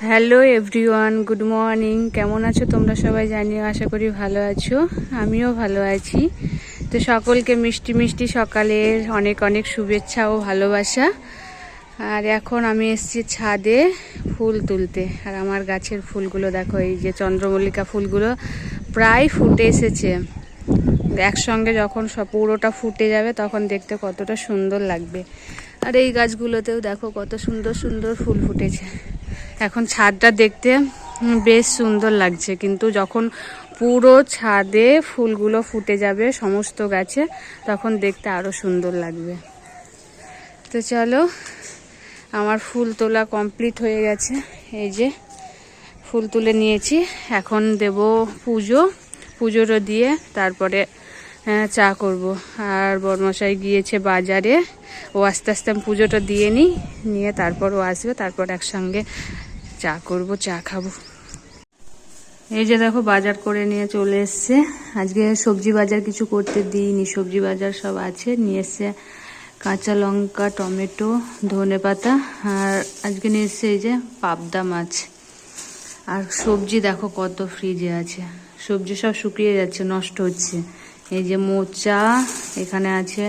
Hello everyone, good morning. কেমন আছো তোমরা সবাই? জানিও, আশা করি ভালো আছো। আমিও ভালো আছি। তো সকলকে মিষ্টি মিষ্টি সকালের অনেক অনেক শুভেচ্ছা ও ভালোবাসা। আর এখন আমি এসেছি ছাদে ফুল তুলতে। আর আমার গাছের ফুলগুলো দেখো, এই যে চন্দ্রমল্লিকা ফুলগুলো প্রায় ফুটে এসেছে। একসঙ্গে যখন সব পুরোটা ফুটে যাবে, তখন দেখতে কতটা সুন্দর লাগবে। আর এই গাছগুলোতেও দেখো কত সুন্দর সুন্দর ফুল ফুটেছে। এখন ছাদটা দেখতে বেশ সুন্দর লাগছে, কিন্তু যখন পুরো ছাদে ফুলগুলো ফুটে যাবে সমস্ত গাছে, তখন দেখতে আরও সুন্দর লাগবে। তো চলো, আমার ফুল তোলা কমপ্লিট হয়ে গেছে। এই যে ফুল তুলে নিয়েছি, এখন দেব পুজো। পুজোটা দিয়ে তারপরে চা করব। আর বরমশাই গিয়েছে বাজারে, ও আস্তে আস্তে আমি পুজোটা দিয়ে নিই, নিয়ে তারপর ও আসবে, তারপর একসঙ্গে চা করব, চা খাব। এই যে দেখো, বাজার করে নিয়ে চলে এসছে। আজকে সবজি বাজার কিছু করতে দিইনি। সবজি বাজার সব আছে। নিয়ে এসছে কাঁচা লঙ্কা, টমেটো, ধনে পাতা, আর আজকে নিয়ে এসছে এই যে পাবদা মাছ। আর সবজি দেখো, কত ফ্রিজে আছে। সবজি সব শুকিয়ে যাচ্ছে, নষ্ট হচ্ছে। এই যে মোচা, এখানে আছে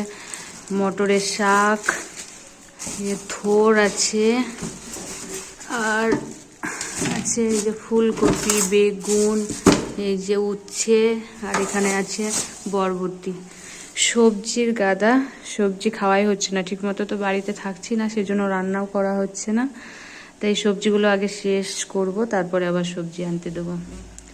মটরের শাক থোর আছে, আর আছে এই যে ফুলকপি, বেগুন, এই যে উচ্ছে, আর এখানে আছে বরবটি। সবজির গাদা, সবজি খাওয়াই হচ্ছে না। ঠিকমতো তো বাড়িতে থাকছি না, সেজন্য রান্নাও করা হচ্ছে না। তাই সবজিগুলো আগে শেষ করব, তারপরে আবার সবজি আনতে দেবো।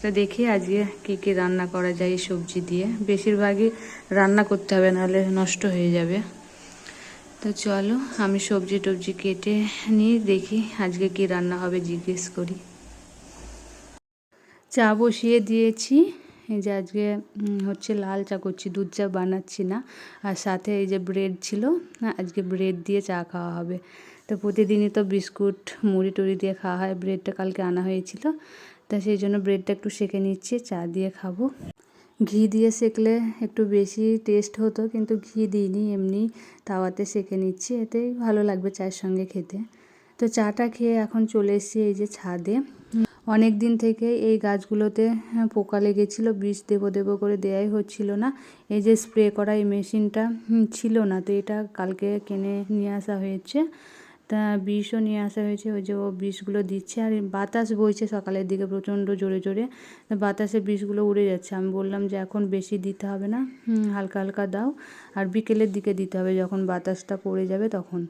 তো দেখি আজকে কি কি রান্না করা যায় সবজি দিয়ে। বেশিরভাগই রান্না করতে হবে, নাহলে নষ্ট হয়ে যাবে। তো চলো, আমি সবজি টবজি কেটে নিয়ে দেখি আজকে কি রান্না হবে জিজ্ঞেস করি। চা বসিয়ে দিয়েছি। এই যে আজকে হচ্ছে লাল চা করছি, দুধ চা বানাচ্ছি না। আর সাথে এই যে ব্রেড ছিল আজকে ব্রেড দিয়ে চা খাওয়া হবে। তো প্রতিদিনই তো বিস্কুট, মুড়ি টুড়ি দিয়ে খাওয়া হয়, ব্রেডটা কালকে আনা হয়েছিল। তা সেই জন্য ব্রেডটা একটু সেঁকে নিচ্ছি, চা দিয়ে খাব। ঘি দিয়ে সেকলে একটু বেশি টেস্ট হতো, কিন্তু ঘি দিইনি, এমনি তাওয়াতে সেকে নিচ্ছি, এতেই ভালো লাগবে চায়ের সঙ্গে খেতে। তো চাটা খেয়ে এখন চলে এসেছি এই যে ছাদে। অনেক দিন থেকে এই গাছগুলোতে পোকা লেগেছিল বিষ দেবো দেবো করে দেয়াই হচ্ছিল না। এই যে স্প্রে করা এই মেশিনটা ছিল না, তো এটা কালকে কিনে নিয়ে আসা হয়েছে। তা বিষও নিয়ে আসা হয়েছে, ওই যে ও বিষগুলো দিচ্ছে আর বাতাস বইছে সকালের দিকে প্রচণ্ড জোরে জোরে। বাতাসে বিষগুলো উড়ে যাচ্ছে। আমি বললাম যে এখন বেশি দিতে হবে না হালকা হালকা দাও। আর বিকেলের দিকে দিতে হবে, যখন বাতাসটা পড়ে যাবে তখন।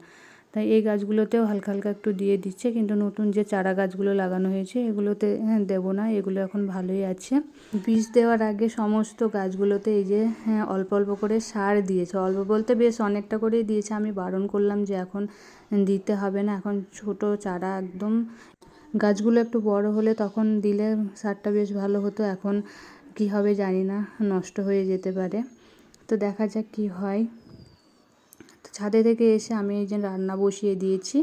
তাই এই গাছগুলোতেও হালকা হালকা একটু দিয়ে দিচ্ছে, কিন্তু নতুন যে চারা গাছগুলো লাগানো হয়েছে এগুলোতে হ্যাঁ দেবো না, এগুলো এখন ভালোই আছে। বীজ দেওয়ার আগে সমস্ত গাছগুলোতে এই যে হ্যাঁ অল্প অল্প করে সার দিয়েছে। অল্প বলতে বেশ অনেকটা করেই দিয়েছে, আমি বারণ করলাম যে এখন দিতে হবে না, এখন ছোট চারা একদম। গাছগুলো একটু বড় হলে তখন দিলে সারটা বেশ ভালো হতো, এখন কি হবে জানি না, নষ্ট হয়ে যেতে পারে। তো দেখা যাক কি হয়। ছাদে থেকে এসে আমি এই যে রান্না বসিয়ে দিয়েছি।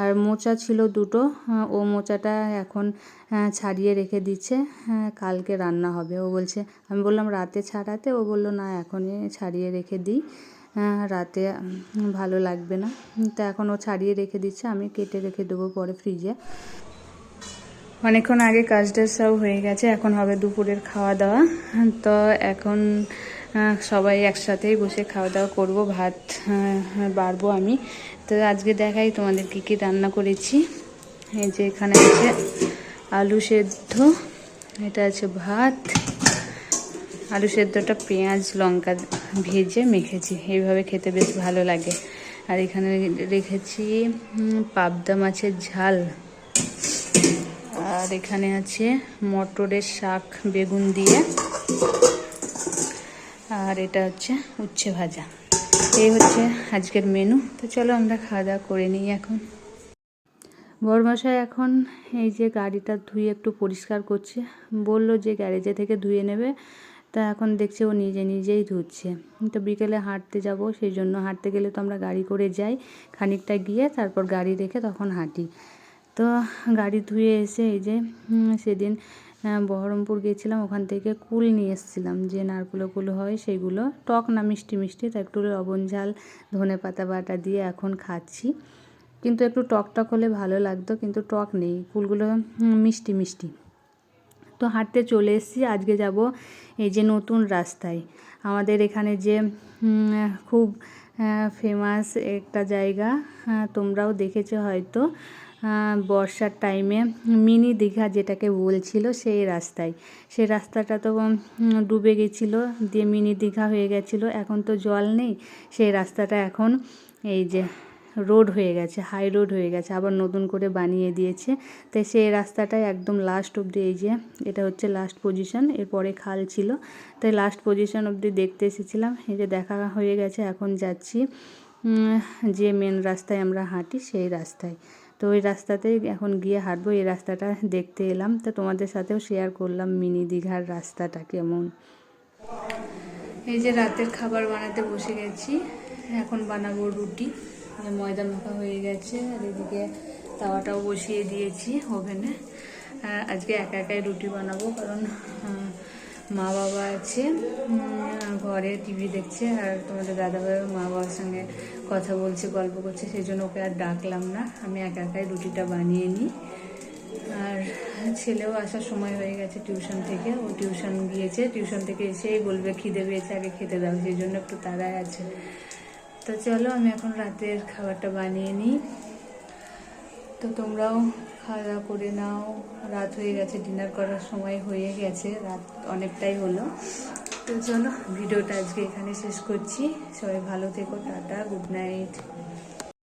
আর মোচা ছিল দুটো হ্যাঁ, ও মোচাটা এখন হ্যাঁ, ছাড়িয়ে রেখে দিচ্ছে হ্যাঁ কালকে রান্না হবে। ও বলছে আমি বললাম রাতে ছাড়াতে? ও বলল না এখনই ছাড়িয়ে রেখে দিই রাতে ভালো লাগবে না। তো এখন ও ছাড়িয়ে রেখে দিচ্ছে আমি কেটে রেখে দেবো পরে ফ্রিজে। অনেকক্ষণ আগে কাজটা সব হয়ে গেছে এখন হবে দুপুরের খাওয়া দাওয়া। তো এখন সবাই একসাথেই বসে খাওয়া দাওয়া করব, ভাত বাড়বো আমি। তো আজকে দেখাই তোমাদের কী কী রান্না করেছি। এই যে এখানে আছে আলু সেদ্ধ, এটা আছে ভাত, আলু সেদ্ধটা পেঁয়াজ, লঙ্কা ভেজে মেখেছি, এইভাবে খেতে বেশ ভালো লাগে। আর এখানে রেখেছি পাবদা মাছের ঝাল। আর এখানে আছে মটরের শাক, বেগুন দিয়ে। আর এটা হচ্ছে উচ্ছে ভাজা। এই হচ্ছে আজকের মেনু তো চলো আমরা খাওয়া দাওয়া করে নিই এখন। বরমশাই এখন এই যে গাড়িটা ধুয়ে একটু পরিষ্কার করছে। বলল যে গ্যারেজে থেকে ধুয়ে নেবে। তা এখন দেখছে ও নিজে নিজেই ধুচ্ছে। তো বিকেলে হাঁটতে যাব, সেই জন্য হাঁটতে গেলে তো আমরা গাড়ি করে যাই। খানিকটা গিয়ে তারপর গাড়ি রেখে তখন হাঁটি। তো গাড়ি ধুয়ে এসে এই যে সেদিন বহরমপুর গেছিলাম ওখান থেকে কুল নিয়ে এসেছিলাম যে নারকুলো কুল হয় সেগুলো। টক না মিষ্টি মিষ্টি তা একটু লবণ ঝাল ধনে পাতা বাটা দিয়ে এখন খাচ্ছি। কিন্তু একটু টক টক হলে ভালো লাগতো কিন্তু টক নেই কুলগুলো মিষ্টি মিষ্টি। তো হাঁটতে চলে এসেছি আজকে যাব এই যে নতুন রাস্তায়। আমাদের এখানে যে খুব ফেমাস একটা জায়গা আহ, তোমরাও দেখেছ হয়তো। বর্ষার টাইমে মিনি দীঘা যেটাকে বলছিল সেই রাস্তায়। সেই রাস্তাটা তো ডুবে গেছিল, দিয়ে মিনি দীঘা হয়ে গেছিল, এখন তো জল নেই। সেই রাস্তাটা এখন এই যে রোড হয়ে গেছে হাই রোড হয়ে গেছে, আবার নতুন করে বানিয়ে দিয়েছে। তাই সেই রাস্তাটাই একদম লাস্ট অবধি, এই যে এটা হচ্ছে লাস্ট পজিশন এরপরে খাল ছিল। তাই লাস্ট পজিশন অবধি দেখতে এসেছিলাম, এই যে দেখা হয়ে গেছে, এখন যাচ্ছি যে মেন রাস্তায় আমরা হাঁটি সেই রাস্তায়। তো ওই রাস্তাতেই এখন গিয়ে হাঁটবো, এই রাস্তাটা দেখতে এলাম। তো তোমাদের সাথেও শেয়ার করলাম মিনি দীঘার রাস্তাটা কেমন। এই যে রাতের খাবার বানাতে বসে গেছি, এখন বানাবো রুটি। ময়দা মাখা হয়ে গেছে, আর এদিকে তাওয়াটাও বসিয়ে দিয়েছি ওভেনে। আজকে একা একাই রুটি বানাবো, কারণ মা বাবা আছে ঘরে টিভি দেখছে, আর তোমাদের দাদাভাই মা বাবার সঙ্গে কথা বলছে, গল্প করছে, সেই জন্য ওকে আর ডাকলাম না। আমি একা একাই রুটিটা বানিয়ে নিই। আর ছেলেও আসার সময় হয়ে গেছে টিউশন থেকে। ও টিউশন গিয়েছে। টিউশন থেকে এসেই বলবে, খিদে পেয়েছে, আগে খেতে দাও। সেই জন্য একটু তাড়ায় আছে। তো চলো, আমি এখন রাতের খাবারটা বানিয়ে নিই। তো তোমরাও খাওয়া দাওয়া করে নাও। রাত হয়ে গেছে, ডিনার করার সময় হয়ে গেছে। রাত অনেকটাই হলো। তো চলো ভিডিওটা আজকে এখানে শেষ করছি। সবাই ভালো থেকো টাটা গুড নাইট।